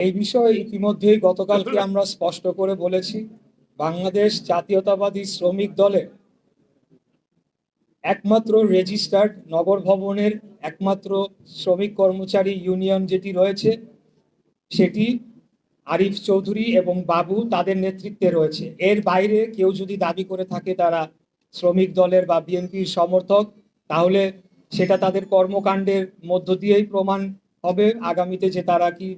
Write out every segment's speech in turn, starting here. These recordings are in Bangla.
এই বিষয়ে ইতিমধ্যেই গতকালকে আমরা স্পষ্ট করে বলেছি, বাংলাদেশ জাতীয়তাবাদী শ্রমিক দলের একমাত্র রেজিস্টার্ড নগর ভবনের একমাত্র শ্রমিক কর্মচারী ইউনিয়ন যেটি রয়েছে, সেটি আরিফ চৌধুরী এবং বাবু তাদের নেতৃত্বে রয়েছে। এর বাইরে কেউ যদি দাবি করে থাকে তারা শ্রমিক দলের বা বিএনপির সমর্থক, তাহলে সেটা তাদের কর্মকাণ্ডের মধ্য দিয়েই প্রমাণ হবে আগামীতে যে তারা কি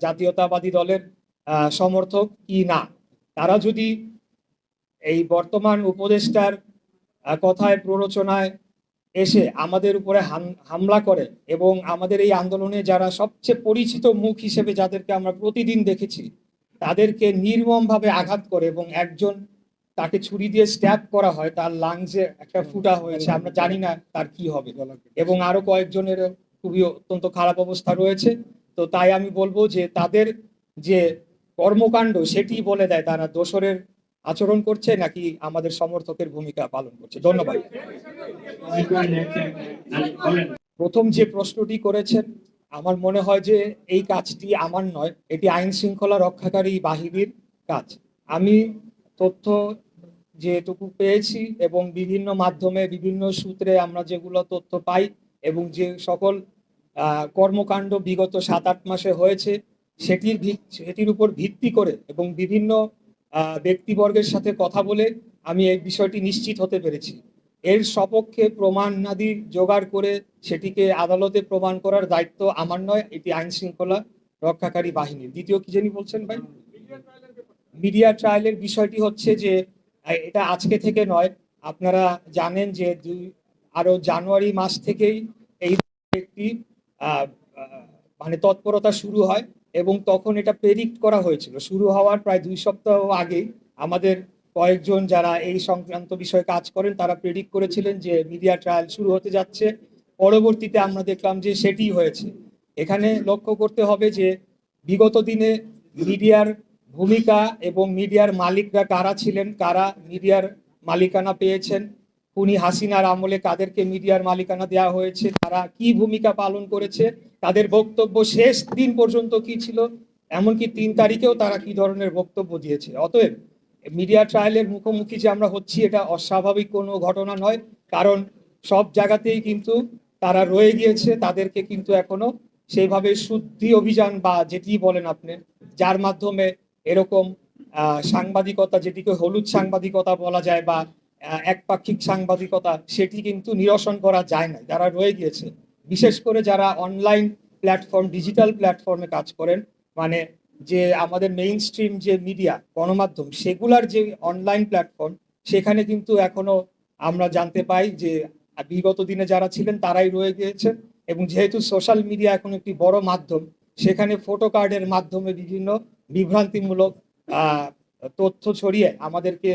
জাতীয়তাবাদী দলের সমর্থক কি না তারা যদি এই বর্তমান উপদেষ্টার কথায় প্ররোচনায় এসে আমাদের উপরে হাম- হামলা করে এবং আমাদের এই আন্দোলনে যারা সবচেয়ে পরিচিত মুখ হিসেবে যাদেরকে আমরা প্রতিদিন দেখেছি তাদেরকে নির্মমভাবে আঘাত করে এবং একজন তাকে ছুরি দিয়ে স্ট্যাপ করা হয় তার লাংসে একটা ফুটা হয়েছে আমরা জানি না তার কি হবে। এবং আরও কয়েকজনের খুবই অত্যন্ত খারাপ অবস্থা রয়েছে। তো তাই আমি বলব যে তাদের যে কর্মকাণ্ড সেটি বলে দেয়, তারা দোসরের আচরণ করছে নাকি আমাদের সমর্থকের ভূমিকা পালন করছে। ধন্যবাদ। প্রথম যে প্রশ্নটি করেছেন, আমার মনে হয় যে এই কাজটি আমার নয়, এটি আইন শৃঙ্খলা রক্ষাকারী বাহিনীর কাজ। আমি তথ্য যেটুকু পেয়েছি এবং বিভিন্ন মাধ্যমে, বিভিন্ন সূত্রে আমরা যেগুলো তথ্য পাই এবং যে সকল কর্মকাণ্ড বিগত সাত আট মাসে হয়েছে, সেটির সেটির উপর ভিত্তি করে এবং বিভিন্ন ব্যক্তিবর্গের সাথে কথা বলে আমি এই বিষয়টি নিশ্চিত হতে পেরেছি। এর সপক্ষে প্রমাণাদি জোগাড় করে সেটিকে আদালতে প্রমাণ করার দায়িত্ব আমার নয়, এটি আইন শৃঙ্খলা রক্ষাকারী বাহিনীর। দ্বিতীয় কি জানি বলছেন ভাই? মিডিয়া ট্রায়ালের বিষয়টি হচ্ছে যে এটা আজকে থেকে নয়, আপনারা জানেন যে দুই আরও জানুয়ারি মাস থেকেই এই একটি মানে তৎপরতা শুরু হয় এবং তখন এটা প্রেডিক্ট করা হয়েছিল। শুরু হওয়ার প্রায় দুই সপ্তাহ আগেই আমাদের কয়েকজন যারা এই সংক্রান্ত বিষয়ে কাজ করেন, তারা প্রেডিক্ট করেছিলেন যে মিডিয়া ট্রায়াল শুরু হতে যাচ্ছে। পরবর্তীতে আমরা দেখলাম যে সেটি হয়েছে। এখানে লক্ষ্য করতে হবে যে বিগত দিনে মিডিয়ার ভূমিকা এবং মিডিয়ার মালিকরা কারা ছিলেন, কারা মিডিয়ার মালিকানা পেয়েছেন খুনি হাসিনার আমলে কাদেরকে মিডিয়ার মালিকানা দেওয়া হয়েছে, তারা কি ভূমিকা পালন করেছে, তাদের বক্তব্য শেষ দিন পর্যন্ত কি ছিল, এমনকি তিন তারিখেও তারা কি ধরনের বক্তব্য দিয়েছে। অতএব মিডিয়া ট্রায়ালের মুখোমুখি যে আমরা হচ্ছি, এটা অস্বাভাবিক কোনো ঘটনা নয়, কারণ সব জায়গাতেই কিন্তু তারা রয়ে গিয়েছে, তাদেরকে কিন্তু এখনও সেইভাবে শুদ্ধি অভিযান বা যেটি বলেন আপনি, যার মাধ্যমে এরকম সাংবাদিকতা, যেটিকে হলুদ সাংবাদিকতা বলা যায় বা একপাক্ষিক সাংবাদিকতা, সেটি কিন্তু নিরসন করা যায় না। যারা রয়ে গিয়েছে, বিশেষ করে যারা অনলাইন প্ল্যাটফর্ম ডিজিটাল প্ল্যাটফর্মে কাজ করেন মানে যে আমাদের মেইন স্ট্রিম যে মিডিয়া গণমাধ্যম, সেগুলার যে অনলাইন প্ল্যাটফর্ম সেখানে কিন্তু এখনও আমরা জানতে পাই যে বিগত দিনে যারা ছিলেন, তারাই রয়ে গিয়েছেন এবং যেহেতু সোশ্যাল মিডিয়া এখন একটি বড় মাধ্যম, সেখানে ফটো কার্ডের মাধ্যমে বিভিন্ন বিভ্রান্তিমূলক তথ্য ছড়িয়ে আমাদেরকে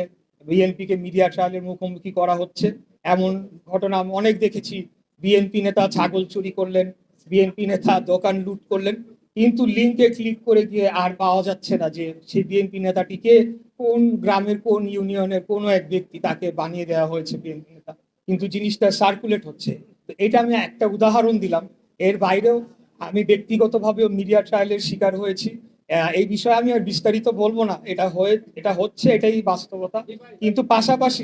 বিএনপিকে মিডিয়া ট্রায়ালের মুখোমুখি করা হচ্ছে। এমন ঘটনা অনেক দেখেছি। বিএনপি নেতা ছাগল চুরি করলেন বিএনপি নেতা দোকান লুট করলেন, কিন্তু লিঙ্কে ক্লিক করে গিয়ে আর পাওয়া যাচ্ছে না যে সেই বিএনপি নেতাটিকে কোন গ্রামের, কোন ইউনিয়নের কোনো এক ব্যক্তি তাকে বানিয়ে দেওয়া হয়েছে বিএনপি নেতা। কিন্তু জিনিসটা সার্কুলেট হচ্ছে। তো এটা আমি একটা উদাহরণ দিলাম। এর বাইরেও আমি ব্যক্তিগতভাবেও মিডিয়া ট্রায়ালের শিকার হয়েছি। এই বিষয়ে আমি আর বিস্তারিত বলব না। এটা হয়ে, এটা হচ্ছে, এটাই বাস্তবতা। কিন্তু পাশাপাশি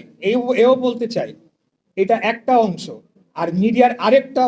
এও বলতে চাই, এটা একটা অংশ, আর মিডিয়ার আরেকটা